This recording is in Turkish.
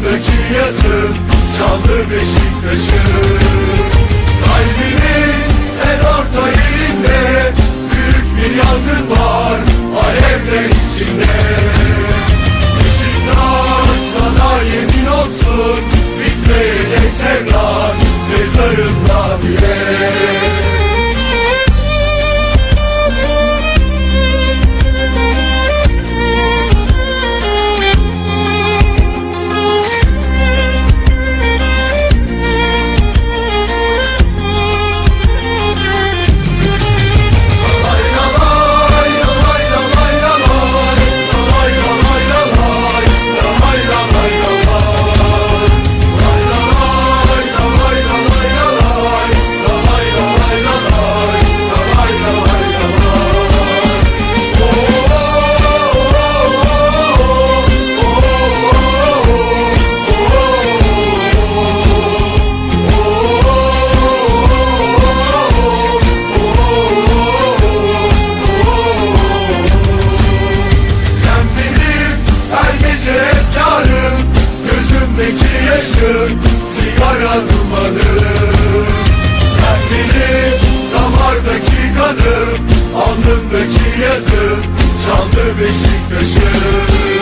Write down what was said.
Alnımdaki yazı çaldı Beşiktaş'ı Kalbimi el ortaya Yaşım sigara dumanı benim damardaki kanım Alnımdaki yazım Şanlı Beşiktaş'ım